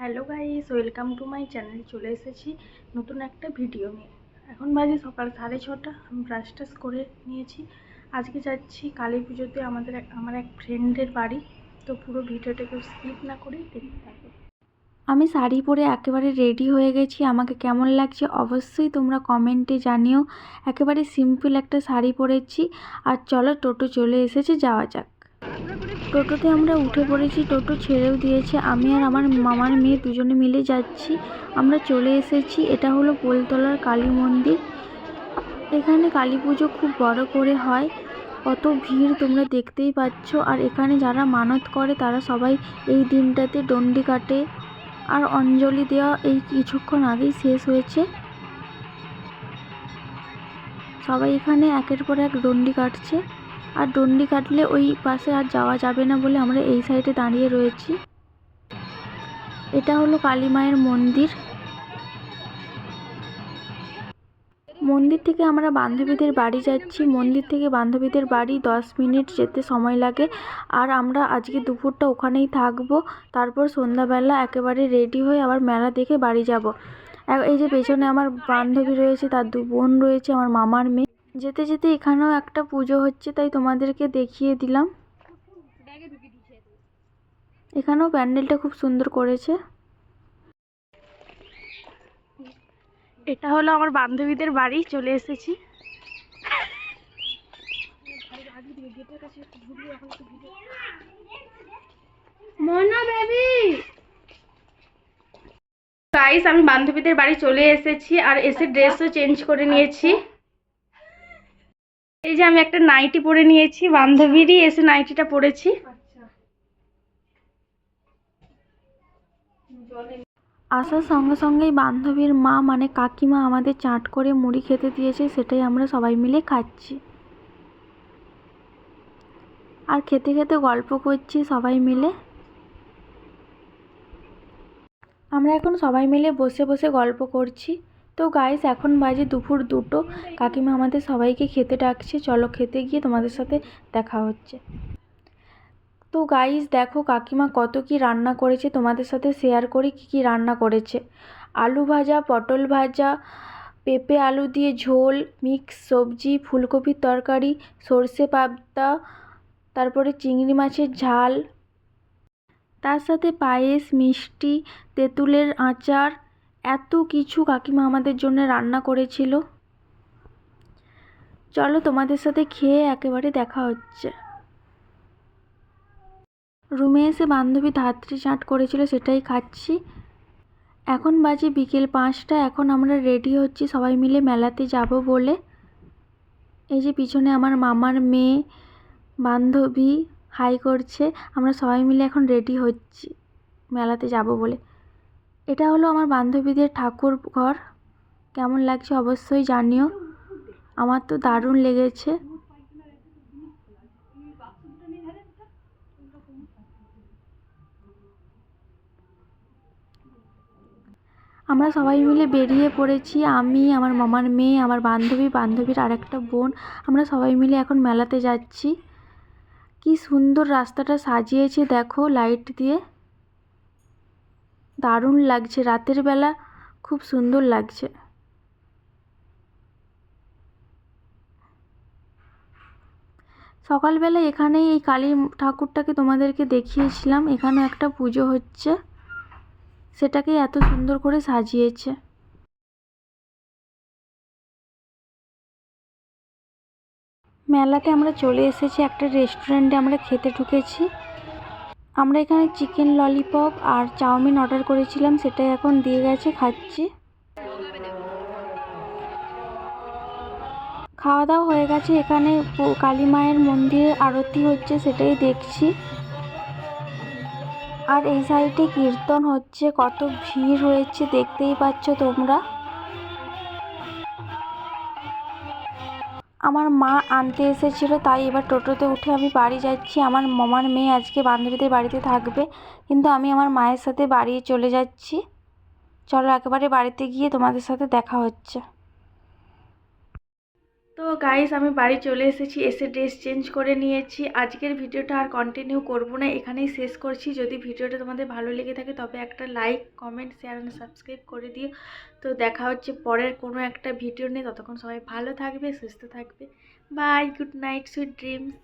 Hello guys welcome to my channel চলে এসেছি নতুন একটা ভিডিও নিয়ে। এখন বাজে সকাল সাড়ে ছটা আমি ব্রাশ টাশ করে নিয়েছি। আজকে যাচ্ছি কালী পুজোতে আমাদের আমার এক ফ্রেন্ডের বাড়ি তো পুরো ভিডিওটা কেউ স্কিপ না করেই দেখতে থাকো। আমি শাড়ি পরে একেবারে রেডি হয়ে গেছি আমাকে কেমন লাগছে অবশ্যই তোমরা কমেন্টে জানিও। একেবারে সিম্পল একটা শাড়ি পরেছি আর চলো টোটো চলে এসেছে যাওয়া যাক। টোটোতে আমরা উঠে পড়েছি, টোটো ছেড়েও দিয়েছে। আমি আর আমার মামার মেয়ে দুজনে মিলে যাচ্ছি। আমরা চলে এসেছি, এটা হলো পোলতলার কালী মন্দির। এখানে কালী পুজো খুব বড় করে হয়। কত ভিড় তোমরা দেখতেই পাচ্ছ। আর এখানে যারা মানত করে, তারা সবাই এই দিনটাতে ডন্ডি কাটে। আর অঞ্জলি দেওয়া এই কিছুক্ষণ আগেই শেষ হয়েছে। সবাই এখানে একের পর এক ডন্ডি কাটছে। আর ডন্ডি কাটলে ওই পাশে আর যাওয়া যাবে না বলে আমরা এই সাইডে দাঁড়িয়ে রয়েছি। এটা হলো কালী মায়ের মন্দির। মন্দির থেকে আমরা বান্ধবীদের বাড়ি যাচ্ছি। মন্দির থেকে বান্ধবীদের বাড়ি দশ মিনিট যেতে সময় লাগে। আর আমরা আজকে দুপুরটা ওখানেই থাকব। তারপর সন্ধ্যাবেলা একেবারে রেডি হয়ে আবার মেলা দেখে বাড়ি যাব। এই যে পেছনে আমার বান্ধবী রয়েছে, তার দু বোন রয়েছে, আমার মামার মেয়ে। যেতে যেতে এখানেও একটা পুজো হচ্ছে তাই তোমাদেরকে দেখিয়ে দিলাম। এখানেও প্যান্ডেলটা খুব সুন্দর করেছে। এটা হলো আমার বান্ধবীদের বাড়ি চলে এসেছি। মনা বেবি! গাইস আমি বান্ধবীদের বাড়ি চলে এসেছি আর এসে ড্রেসও চেঞ্জ করে নিয়েছি। এই যে আমি একটা নাইটি পরে নিয়েছি, বান্ধবীরই এসে নাইটিটা পরেছি। আসার সঙ্গে সঙ্গেই বান্ধবীর মা মানে কাকিমা আমাদের চাট করে মুড়ি খেতে দিয়েছে, সেটাই আমরা সবাই মিলে খাচ্ছি। আর খেতে খেতে গল্প করছি সবাই মিলে। আমরা এখন সবাই মিলে বসে বসে গল্প করছি। তো গাইস এখন বাজে দুপুর দুটো। কাকিমা আমাদের সবাইকে খেতে ডাকছে। চলো খেতে গিয়ে তোমাদের সাথে দেখা হচ্ছে। তো গাইস দেখো কাকিমা কত কি রান্না করেছে। তোমাদের সাথে শেয়ার করি কি কি রান্না করেছে। আলু ভাজা, পটল ভাজা, পেঁপে আলু দিয়ে ঝোল মিক্স সবজি, ফুলকপির তরকারি, সর্ষে পাবদা, তারপরে চিংড়ি মাছের ঝাল। তার সাথে পায়েস, মিষ্টি, তেঁতুলের আচার এত কিছু কাকিমা আমাদের জন্য রান্না করেছিল। চলো তোমাদের সাথে খেয়ে একেবারে দেখা হচ্ছে। রুমে এসে বান্ধবী ধাত্রী চাট করেছিল, সেটাই খাচ্ছি। এখন বাজে বিকেল পাঁচটা, এখন আমরা রেডি হচ্ছি, সবাই মিলে মেলাতে যাব বলে। এই যে পিছনে আমার মামার মেয়ে, বান্ধবী, হাই করছে, আমরা সবাই মিলে এখন রেডি হচ্ছি, মেলাতে যাব বলে। এটা হলো আমার বান্ধবীদের ঠাকুর ঘর। কেমন লাগছে অবশ্যই জানিও। আমার তো দারুণ লেগেছে। আমরা সবাই মিলে বেরিয়ে পড়েছি। আমি, আমার মামার মেয়ে, আমার বান্ধবী, বান্ধবীর আরেকটা বোন। আমরা সবাই মিলে এখন মেলাতে যাচ্ছি। কি সুন্দর রাস্তাটা সাজিয়েছে, দেখো লাইট দিয়ে। দারুণ লাগছে, রাতের বেলা খুব সুন্দর লাগছে। সকালবেলা এখানেই এই কালী ঠাকুরটাকে তোমাদেরকে দেখিয়েছিলাম এখানে একটা পুজো হচ্ছে। সেটাকে এত সুন্দর করে সাজিয়েছে। মেলাতে আমরা চলে এসেছি, একটা রেস্টুরেন্টে আমরা খেতে ঢুকেছি। আমরা এখানে চিকেন ললিপপ আর চাউমিন অর্ডার করেছিলাম, সেটাই এখন দিয়ে গেছে, খাচ্ছি। খাওয়া দাওয়া হয়ে গেছে, এখানে কালী মায়ের মন্দিরে আরতি হচ্ছে, সেটাই দেখছি। আর এই সাইডে কীর্তন হচ্ছে, কত ভিড় হয়েছে, দেখতেই পাচ্ছ তোমরা। আমার মা আনতে এসেছিল, তাই এবার টোটোতে উঠে আমি বাড়ি যাচ্ছি। আমার মামার মেয়ে আজকে বান্ধবীদের বাড়িতে থাকবে, কিন্তু আমি আমার মায়ের সাথে বাড়ি চলে যাচ্ছি। চলো একেবারে বাড়িতে গিয়ে তোমাদের সাথে দেখা হচ্ছে। তো গাইস আমি বাড়ি চলে এসেছি, এসে ড্রেস চেঞ্জ করে নিয়েছি। আজকের ভিডিওটা আর কন্টিনিউ করব না, এখানেই শেষ করছি। যদি ভিডিওটা তোমাদের ভালো লেগে থাকে, তবে একটা like comment share and subscribe করে দিও। তো দেখা হচ্ছে পরের কোনো একটা ভিডিও নিয়ে। ততক্ষণ সবাই ভালো থাকবে, সুস্থ থাকবে। Bye good night sweet dreams